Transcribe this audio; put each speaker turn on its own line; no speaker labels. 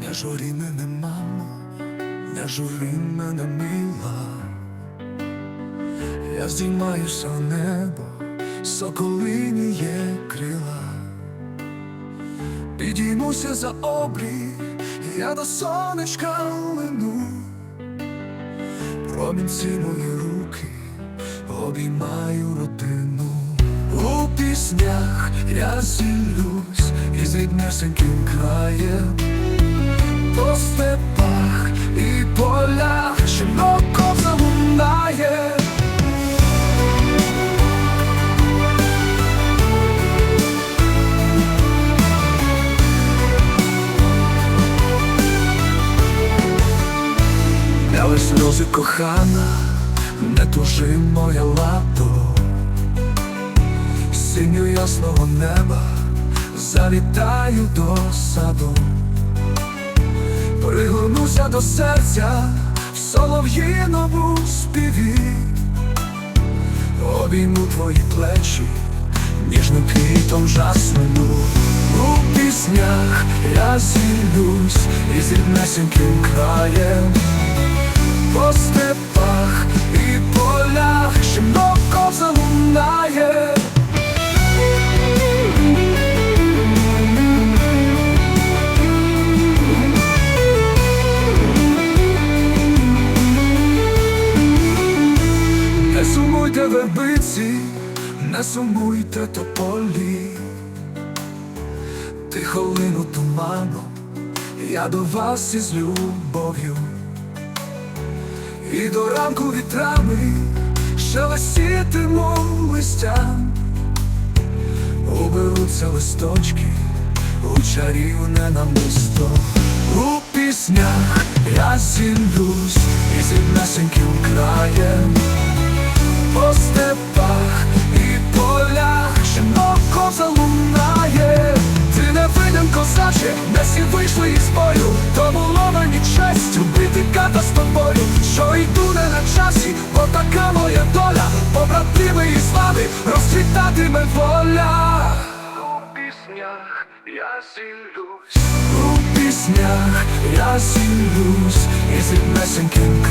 Не журі мене, мамо, не жури мене, мила. Я здіймаюся в небо, соколині є крила. Підіймуся за обрій, я до сонечка лину. Промінці мої руки, обіймаю родину. У піснях я зілюсь із ріднесеньким краєм по степах і полях широко залунає. Не лиш сльози кохана, не тужи моя лато, синю ясного неба залітаю до саду. Пригорнуся до серця в солов'їному співі, обійму твої плечі, ніжним квітом жасмину. У піснях я зілюсь із ріднесеньким краєм, по степах Сумуйте вербиці, не сумуйте тополі, тихо лину туманом, я до вас із любов'ю, і до ранку вітрами шелестітиму листям, уберуться листочки у чарівне намисто. У піснях я зілюсь із ріднесеньким краєм по степах і полях широко залунає. Ти не виден козаче, не всі вийшли із бою, то було мені честю бити ката з тобою, що йду не на часі, бо така моя доля, побратими і слави розцвітатиме воля. У піснях я зілюсь, у піснях я зілюсь із ріднесеньким